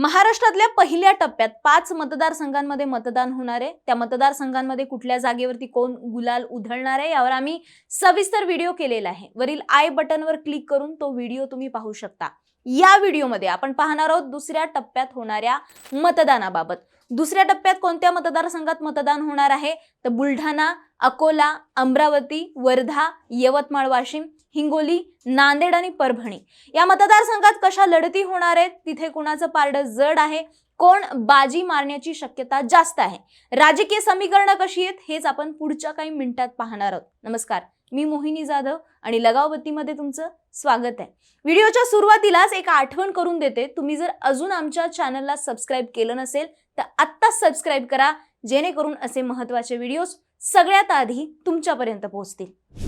महाराष्ट्रातल्या पहिल्या टप्प्यात पाच मतदारसंघांमध्ये मतदान होणार आहे. त्या मतदारसंघांमध्ये कुठल्या जागेवरती कोण गुलाल उधळणार आहे यावर आम्ही सविस्तर व्हिडिओ केलेला आहे. वरील आय बटनवर क्लिक करून तो व्हिडिओ तुम्ही पाहू शकता. या व्हिडिओमध्ये आपण पाहणार आहोत दुसऱ्या टप्प्यात होणाऱ्या मतदानाबाबत. दुसऱ्या टप्प्यात कोणत्या मतदारसंघात मतदान होणार आहे? तर बुलढाणा अकोला अमरावती वर्धा यवतमाळ वाशिम हिंगोली नांदेड आणि परभणी. या मतदारसंघात कशा लढती होणार आहेत? तिथे कुणाचं पारडं जड आहे? कोण बाजी मारण्याची शक्यता जास्त आहे? राजकीय समीकरणं कशी आहेत? हेच आपण पुढच्या काही मिनिटात पाहणार आहोत. नमस्कार मी मोहिनी जाधव आणि लगावबत्तीमध्ये तुमचं स्वागत आहे. व्हिडिओच्या सुरुवातीलाच एक आठवण करून देते. तुम्ही जर अजून आमच्या चॅनलला सबस्क्राईब केलं नसेल तर आत्ताच सबस्क्राईब करा जेणेकरून असे महत्त्वाचे व्हिडिओज सगळ्यात आधी तुमच्यापर्यंत पोहोचतील.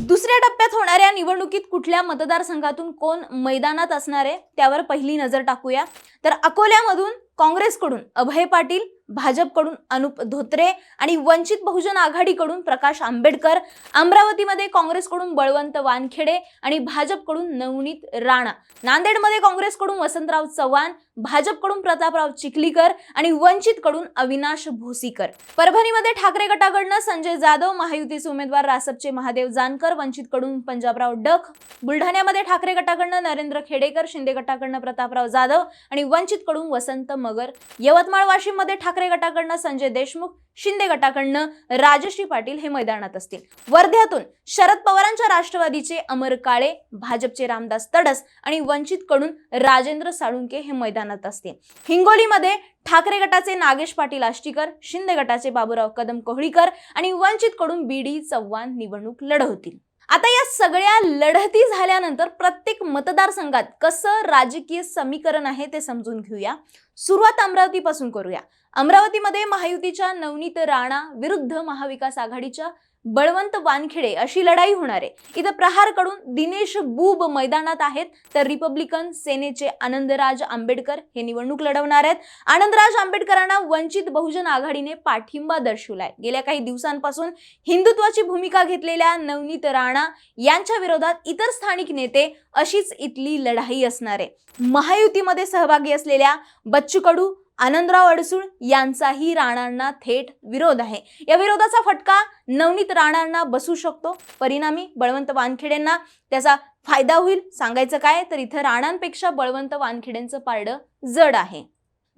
दुसऱ्या टप्प्यात होणाऱ्या निवडणुकीत कुठल्या मतदारसंघातून कोण मैदानात असणार आहे त्यावर पहिली नजर टाकूया. तर अकोल्यामधून काँग्रेसकडून अभय पाटील भाजपकडून अनुप धोत्रे आणि वंचित बहुजन आघाडीकडून प्रकाश आंबेडकर अमरावतीमध्ये काँग्रेसकडून बळवंत वानखेडे आणि भाजपकडून नवनीत राणा. नांदेडमध्ये काँग्रेसकडून वसंतराव चव्हाण भाजपकडून प्रतापराव चिखलीकर आणि वंचितकडून अविनाश भोसीकर. परभणीमध्ये ठाकरे गटाकडनं संजय जाधव महायुतीचे उमेदवार रासपचे महादेव जानकर वंचितकडून पंजाबराव डख. बुलढाण्यामध्ये ठाकरे गटाकडनं नरेंद्र खेडेकर शिंदे गटाकडनं प्रतापराव जाधव आणि वंचितकडून वसंत मगर. यवतमाळ वाशिममध्ये ठाकरे गटाकडनं संजय देशमुख शिंदे गटाकडनं राजश्री पाटील हे मैदानात असतील. वर्ध्यातून शरद पवारांच्या राष्ट्रवादीचे अमर काळे भाजपचे रामदास तडस आणि वंचितकडून राजेंद्र साळुंके हे मैदान मैदानात असते. हिंगोलीमध्ये ठाकरे गटाचे नागेश पाटील आष्टीकर शिंदे गटाचे बाबूराव कदम कोहळीकर आणि वंचितकडून बी डी चव्हाण निवडणूक लढवतील. आता या सगळ्या लढती झाल्यानंतर प्रत्येक मतदारसंघात कसं राजकीय समीकरण आहे ते समजून घेऊया. सुरुवात अमरावतीपासून करूया. अमरावतीमध्ये महायुतीच्या नवनीत राणा विरुद्ध महाविकास आघाडीच्या बळवंत वानखेडे अशी लढाई होणार आहे. इथं प्रहारकडून दिनेश बुब मैदानात आहेत. तर रिपब्लिकन सेनेचे आनंदराज आंबेडकर हे निवडणूक लढवणार आहेत. आनंदराज आंबेडकरांना वंचित बहुजन आघाडीने पाठिंबा दर्शवलाय. गेल्या काही दिवसांपासून हिंदुत्वाची भूमिका घेतलेल्या नवनीत राणा यांच्या विरोधात इतर स्थानिक नेते अशीच इथली लढाई असणार आहे. महायुतीमध्ये सहभागी असलेल्या बच्चू कडू आनंदराव अडसूळ यांचाही राणांना थेट विरोध आहे. या विरोधाचा फटका नवनीत राणांना बसू शकतो. परिणामी बळवंत वानखेडेंना त्याचा फायदा होईल. सांगायचं काय? तर इथं राणांपेक्षा बळवंत वानखेडेंचं पारडं जड आहे.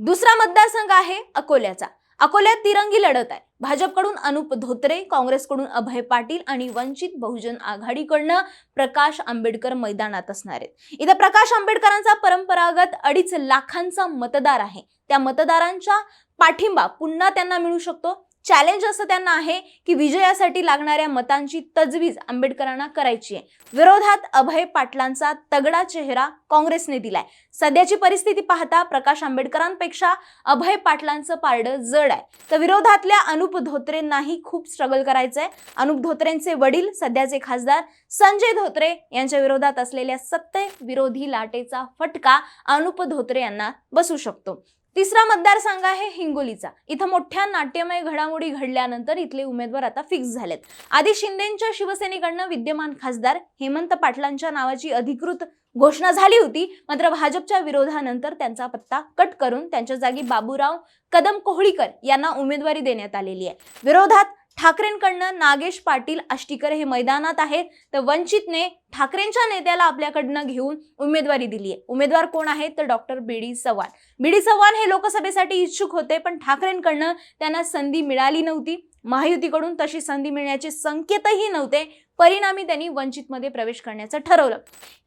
दुसरा मतदारसंघ आहे अकोल्याचा. अकोल्यात तिरंगी लढत आहे. भाजपकडून अनुप धोत्रे काँग्रेसकडून अभय पाटील आणि वंचित बहुजन आघाडीकडनं प्रकाश आंबेडकर मैदानात असणार आहेत. इथं प्रकाश आंबेडकरांचा परंपरागत अडीच लाखांचा मतदार आहे. त्या मतदारांच्या पाठिंबा पुन्हा त्यांना मिळू शकतो. चॅलेंज असं त्यांना आहे की विजयासाठी लागणाऱ्या मतांची तजवीज आंबेडकरांना करायची आहे. विरोधात अभय पाटलांचा तगडा चेहरा काँग्रेसने दिलाय. सध्याची परिस्थिती पाहता प्रकाश आंबेडकरांपेक्षा अभय पाटलांचं पारडं जड आहे. तर विरोधातल्या अनुप धोत्रेंनाही खूप स्ट्रगल करायचंय. अनुप धोत्रेंचे वडील सध्याचे खासदार संजय धोत्रे यांच्या विरोधात असलेल्या सत्य विरोधी लाटेचा फटका अनुप धोत्रे यांना बसू शकतो. तिसरा मतदारसंघ आहे हिंगोलीचा. इथं मोठ्या नाट्यमय घडामोडी घडल्यानंतर इथले उमेदवार आता फिक्स झालेत. आधी शिंदेच्या शिवसेनेकडनं विद्यमान खासदार हेमंत पाटलांच्या नावाची अधिकृत घोषणा झाली होती. मात्र भाजपच्या विरोधानंतर त्यांचा पत्ता कट करून त्यांच्या जागी बाबूराव कदम कोहळीकर यांना उमेदवारी देण्यात आलेली आहे. विरोधात ठाकरेंकडनं नागेश पाटील आष्टीकर हे मैदानात आहेत. तर वंचितने ठाकरेंच्या नेत्याला आपल्याकडनं घेऊन उमेदवारी दिली आहे. उमेदवार कोण आहेत? तर doctor B D Chavan. B D Chavan हे लोकसभेसाठी इच्छुक होते पण ठाकरेंकडनं त्यांना संधी मिळाली नव्हती. महायुतीकडून तशी संधी मिळण्याचे संकेतही नव्हते. परिणामी त्यांनी वंचितमध्ये प्रवेश करण्याचं ठरवलं.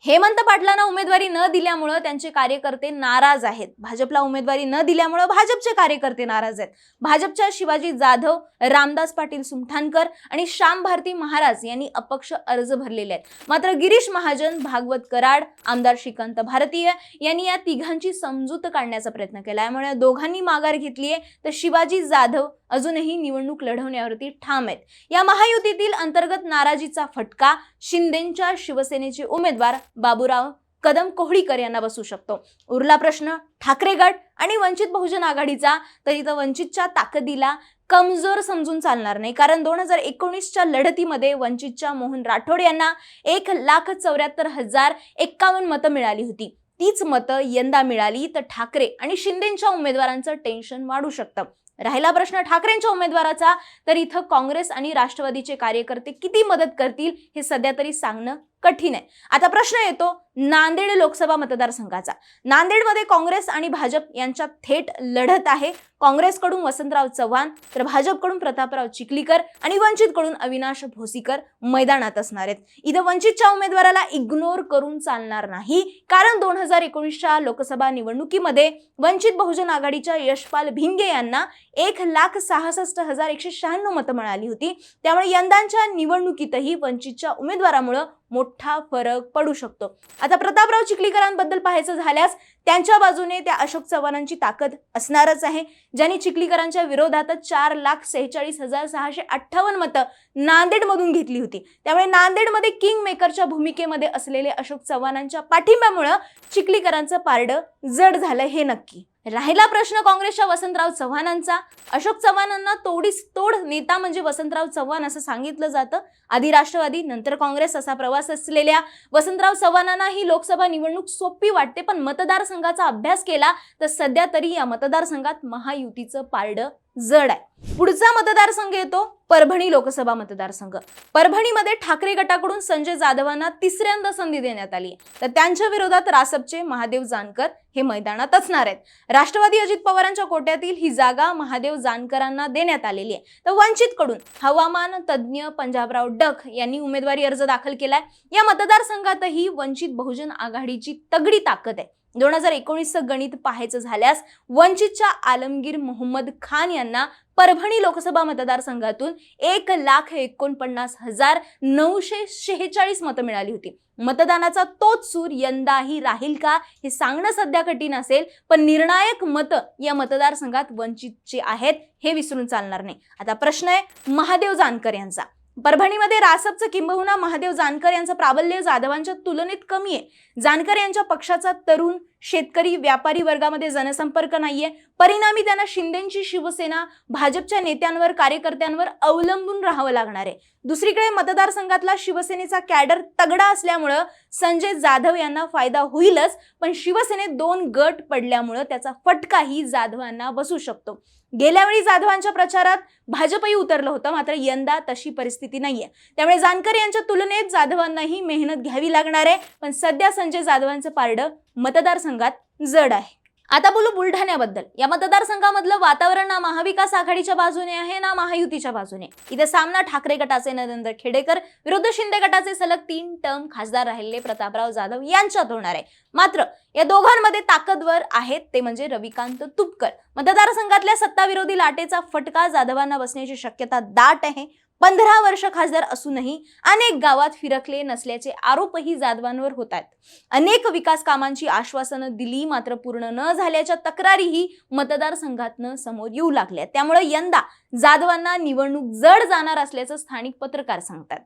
हेमंत पाटलांना उमेदवारी न दिल्यामुळं त्यांचे कार्यकर्ते नाराज आहेत. भाजपला उमेदवारी न दिल्यामुळं भाजपचे कार्यकर्ते नाराज आहेत. भाजपच्या शिवाजी जाधव रामदास पाटील सुमठाणकर आणि श्याम भारती महाराज यांनी अपक्ष अर्ज भरलेले आहेत. मात्र गिरीश महाजन भागवत कराड आमदार श्रीकांत भारतीय यांनी या तिघांची समजूत काढण्याचा प्रयत्न केला. यामुळे दोघांनी माघार घेतली आहे तर शिवाजी जाधव अजूनही निवडणूक लढवण्यावरती ठाम आहेत. या महायुतीतील अंतर्गत नाराजीचा फटका शिंदेच्या शिवसेनेचे उमेदवार बाबूराव कदम कोहळीकर यांना बसू शकतो. उरला प्रश्न ठाकरे गट आणि वंचित बहुजन आघाडीचा तर इथं वंचितच्या ताकदीला कमजोर समजून चालणार नाही. कारण दोन हजार एकोणीसच्या लढतीमध्ये वंचितच्या मोहन राठोड यांना एक लाख चौऱ्याहत्तर हजार एक्कावन्न मतं मिळाली होती. तीच मतं यंदा मिळाली तर ठाकरे आणि शिंदेच्या उमेदवारांचं टेन्शन वाढू शकतं. राहिला प्रश्न ठाकरेंच्या उमेदवाराचा तर इथं काँग्रेस आणि राष्ट्रवादीचे कार्यकर्ते किती मदत करतील हे सध्या तरी सांगणं कठीण आहे. आता प्रश्न येतो नांदेड लोकसभा मतदारसंघाचा. नांदेडमध्ये काँग्रेस आणि भाजप यांच्यात थेट लढत आहे. काँग्रेसकडून वसंतराव चव्हाण तर भाजपकडून प्रतापराव चिखलीकर आणि वंचितकडून अविनाश भोसीकर मैदानात असणार आहेत. इथं वंचितच्या उमेदवाराला इग्नोर करून चालणार नाही. कारण दोन हजार एकोणीसच्या लोकसभा निवडणुकीमध्ये वंचित बहुजन आघाडीच्या यशपाल भिंगे यांना एक लाख सहासष्ट हजार एकशे शहाण्णव मतं मिळाली होती. त्यामुळे यंदाच्या निवडणुकीतही वंचितच्या उमेदवारामुळं मोठा फरक पडू शकतो. आता प्रतापराव चिखलीकरांबद्दल पाहायचं झाल्यास त्यांच्या बाजूने त्या अशोक चव्हाणांची ताकद असणारच आहे. ज्यांनी चिखलीकरांच्या विरोधातच चार लाख सेहेचाळीस हजार सहाशे अठ्ठावन्न मतं नांदेडमधून घेतली होती. त्यामुळे नांदेडमध्ये किंग मेकरच्या भूमिकेमध्ये असलेले अशोक चव्हाणांच्या पाठिंब्यामुळं चिखलीकरांचं पारडं जड झालं हे नक्की. राहिला प्रश्न काँग्रेसच्या वसंतराव चव्हाणांचा. अशोक चव्हाणांना तोडीस तोड नेता म्हणजे वसंतराव चव्हाण असं सांगितलं जातं. आधी राष्ट्रवादी नंतर काँग्रेस असा प्रवास असलेल्या वसंतराव चव्हाणांना ही लोकसभा निवडणूक सोपी वाटते पण मतदारसंघाचा अभ्यास केला तर सध्या तरी या मतदारसंघात महायुतीचं पारडं जड आहे. पुढचा मतदारसंघ येतो परभणी लोकसभा मतदारसंघ. परभणीमध्ये ठाकरे गटाकडून संजय जाधवांना तिसऱ्यांदा संधी देण्यात आली आहे. तर त्यांच्या विरोधात रासपचे महादेव जानकर हे मैदानात असणार आहेत. राष्ट्रवादी अजित पवारांच्या कोट्यातील ही जागा महादेव जानकरांना देण्यात आलेली आहे. तर वंचितकडून हवामान तज्ज्ञ पंजाबराव डक यांनी उमेदवारी अर्ज दाखल केलाय. या मतदारसंघातही वंचित बहुजन आघाडीची तगडी ताकद आहे. दोन हजार एकोणीसचं गणित पाहायचं झाल्यास वंचितच्या आलमगीर मोहम्मद खान यांना परभणी लोकसभा मतदारसंघातून एक लाख एकोणपन्नास हजार नऊशे शेहेचाळीस मतं मिळाली होती. मतदानाचा तोच सूर यंदाही राहील का हे सांगणं सध्या कठीण असेल पण निर्णायक मतं या मतदारसंघात वंचितचे आहेत हे विसरून चालणार नाही. आता प्रश्न आहे महादेव जानकर यांचा. परभणीमध्ये रासपचं किंबहुना महादेव जानकर यांचं प्राबल्य जाधवांच्या तुलनेत कमी आहे. जानकर यांच्या पक्षाचा तरुण शेतकरी व्यापारी वर्गामध्ये जनसंपर्क नाहीये. परिणामी त्यांना शिंदेची शिवसेना भाजपच्या नेत्यांवर कार्यकर्त्यांवर अवलंबून राहावं लागणार आहे. दुसरीकडे मतदारसंघातला शिवसेनेचा कॅडर तगडा असल्यामुळं संजय जाधव यांना फायदा होईलच पण शिवसेनेत दोन गट पडल्यामुळं त्याचा फटकाही जाधवांना बसू शकतो. गेल्या वेळी जाधवांच्या प्रचारात भाजपही उतरलं होतं मात्र यंदा तशी परिस्थिती नाहीये. त्यामुळे जानकर यांच्या तुलनेत जाधवांनाही मेहनत घ्यावी लागणार आहे पण सध्या संजय जाधवांचं पारडं मतदारसंघात जड आहे. आता बोलू बुलढाण्याबद्दल. या मतदारसंघामधलं वातावरण ना महाविकास आघाडीच्या बाजूने आहे ना महायुतीच्या बाजूने. इथे सामना ठाकरे गटाचे नरेंद्र खेडेकर विरुद्ध शिंदे गटाचे सलग तीन टर्म खासदार राहिलेले प्रतापराव जाधव यांच्यात होणार आहे. मात्र या दोघांमध्ये ताकदवर आहेत ते म्हणजे रविकांत तुपकर. मतदारसंघातल्या सत्ताविरोधी लाटेचा फटका जाधवांना बसण्याची शक्यता दाट आहे. पंधरा वर्ष खासदार असूनही अनेक गावात फिरकले नसल्याचे आरोपही जाधवांवर होत आहेत अनेक विकास कामांची आश्वासनं दिली मात्र पूर्ण न झाल्याच्या तक्रारीही मतदारसंघातनं समोर येऊ लागल्या. त्यामुळे यंदा जाधवांना निवडणूक जड जाणार असल्याचं स्थानिक पत्रकार सांगतात.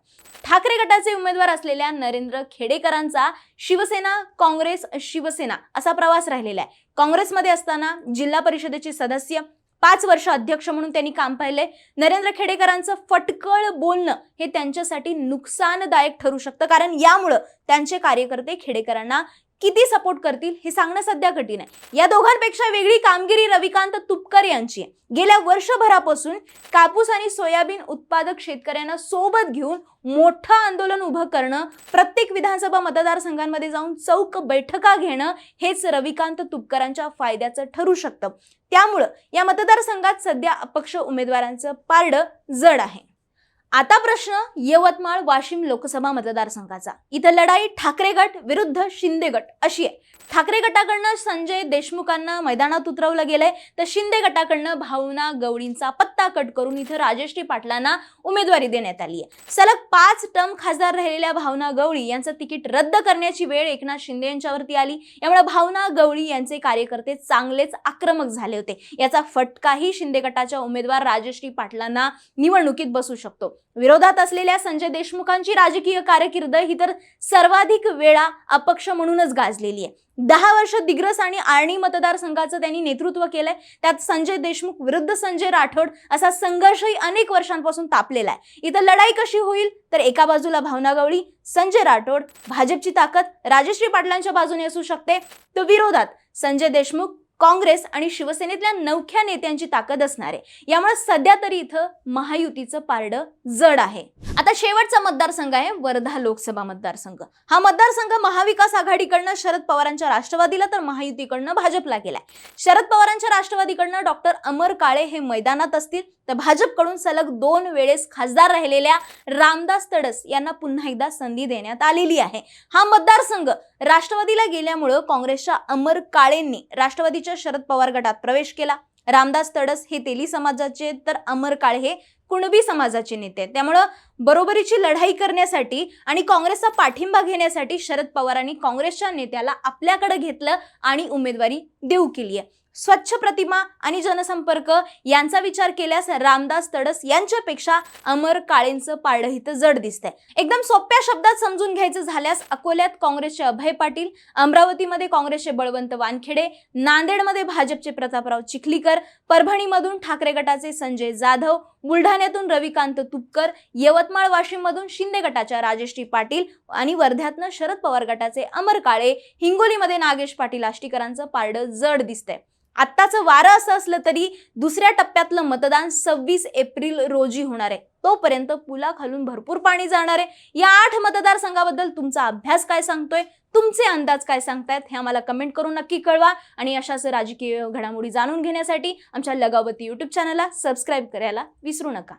ठाकरे गटाचे उमेदवार असलेल्या नरेंद्र खेडेकरांचा शिवसेना काँग्रेस शिवसेना असा प्रवास राहिलेला आहे. काँग्रेसमध्ये असताना जिल्हा परिषदेचे सदस्य पाच वर्ष अध्यक्ष म्हणून त्यांनी काम पाहिलंय. नरेंद्र खेडेकरांचं फटकळ बोलणं हे त्यांच्यासाठी नुकसानदायक ठरू शकतं. कारण यामुळं त्यांचे कार्यकर्ते खेडेकरांना किती सपोर्ट करतील हे सांगणं सध्या कठीण आहे. या दोघांपेक्षा वेगळी कामगिरी रविकांत तुपकर यांची आहे. गेल्या वर्षभरापासून कापूस आणि सोयाबीन उत्पादक शेतकऱ्यांना सोबत घेऊन मोठं आंदोलन उभं करणं प्रत्येक विधानसभा मतदारसंघांमध्ये जाऊन चौक बैठका घेणं हेच रविकांत तुपकरांच्या फायद्याचं ठरू शकतं. त्यामुळं या मतदारसंघात सध्या अपक्ष उमेदवारांचं पारडं जड आहे. आता प्रश्न यवतमाळ वाशिम लोकसभा मतदारसंघाचा. इथं लढाई ठाकरे गट विरुद्ध शिंदे गट अशी आहे. ठाकरे गटाकडनं संजय देशमुखांना मैदानात उतरवलं गेलंय. तर शिंदे गटाकडनं भावना गवळींचा पत्ता कट करून इथं राजेश्री पाटलांना उमेदवारी देण्यात आली आहे. सलग पाच टर्म खासदार राहिलेल्या भावना गवळी यांचं तिकीट रद्द करण्याची वेळ एकनाथ शिंदे यांच्यावरती आली. यामुळे भावना गवळी यांचे कार्यकर्ते चांगलेच आक्रमक झाले होते. याचा फटकाही शिंदे गटाच्या उमेदवार राजश्री पाटलांना निवडणुकीत बसू शकतो. विरोधात असलेल्या संजय देशमुखांची राजकीय कारकीर्द ही तर सर्वाधिक वेळा अपक्ष म्हणूनच गाजलेली आहे. दहा वर्ष दिग्रस आणि आर्णी मतदारसंघाचं त्यांनी नेतृत्व केलंय. त्यात संजय देशमुख विरुद्ध संजय राठोड असा संघर्षही अनेक वर्षांपासून तापलेला आहे. इथं लढाई कशी होईल? तर एका बाजूला भावना गवळी संजय राठोड भाजपची ताकद राजश्री पाटलांच्या बाजूने असू शकते. तर विरोधात संजय देशमुख काँग्रेस आणि शिवसेनेतल्या नवख्या नेत्यांची ताकद असणार आहे. यामुळे सध्या तरी इथं महायुतीचं पारडं जड आहे. आता शेवटचा मतदारसंघ आहे वर्धा लोकसभा मतदारसंघ. हा मतदारसंघ महाविकास आघाडीकडनं शरद पवारांच्या राष्ट्रवादीला तर महायुतीकडनं भाजपला गेलाय. शरद पवारांच्या राष्ट्रवादीकडनं डॉक्टर अमर काळे हे मैदानात असतील. तर भाजपकडून सलग दोन वेळेस खासदार राहिलेल्या रामदास तडस यांना पुन्हा एकदा संधी देण्यात आलेली आहे. हा मतदारसंघ राष्ट्रवादीला गेल्यामुळं काँग्रेसच्या अमर काळेंनी राष्ट्रवादीच्या शरद पवार गटात प्रवेश केला. रामदास तडस हे तेली समाजाचे तर अमर काळे हे कुणबी समाजाचे नेते आहेत. त्यामुळं बरोबरीची लढाई करण्यासाठी आणि काँग्रेसचा पाठिंबा घेण्यासाठी शरद पवारांनी काँग्रेसच्या नेत्याला आपल्याकडे घेतलं आणि उमेदवारी देऊ केली आहे. स्वच्छ प्रतिमा आणि जनसंपर्क यांचा विचार केल्यास रामदास तडस यांच्यापेक्षा अमर काळेंचं पारडं इथं जड दिसतंय. एकदम सोप्या शब्दात समजून घ्यायचं झाल्यास अकोल्यात काँग्रेसचे अभय पाटील अमरावतीमध्ये काँग्रेसचे बळवंत वानखेडे नांदेडमध्ये भाजपचे प्रतापराव चिखलीकर परभणीमधून ठाकरे गटाचे संजय जाधव बुलढाण्यातून रविकांत तुपकर यवतमाळ वाशिममधून शिंदे गटाच्या राजेश्री पाटील आणि वर्ध्यातनं शरद पवार गटाचे अमर काळे हिंगोलीमध्ये नागेश पाटील आष्टीकरांचं पारडं जड दिसतंय. आत्ताचं वारं असं असलं तरी दुसऱ्या टप्प्यातलं मतदान सव्वीस एप्रिल रोजी होणार आहे. तोपर्यंत पुला खालून भरपूर पाणी जाणार आहे. या आठ मतदारसंघाबद्दल तुमचा अभ्यास काय सांगतोय? तुमचे अंदाज काय सांगतायत? हे आम्हाला कमेंट करून नक्की कळवा. आणि अशाच राजकीय घडामोडी जाणून घेण्यासाठी आमच्या लगावती युट्यूब चॅनलला सबस्क्राईब करायला विसरू नका.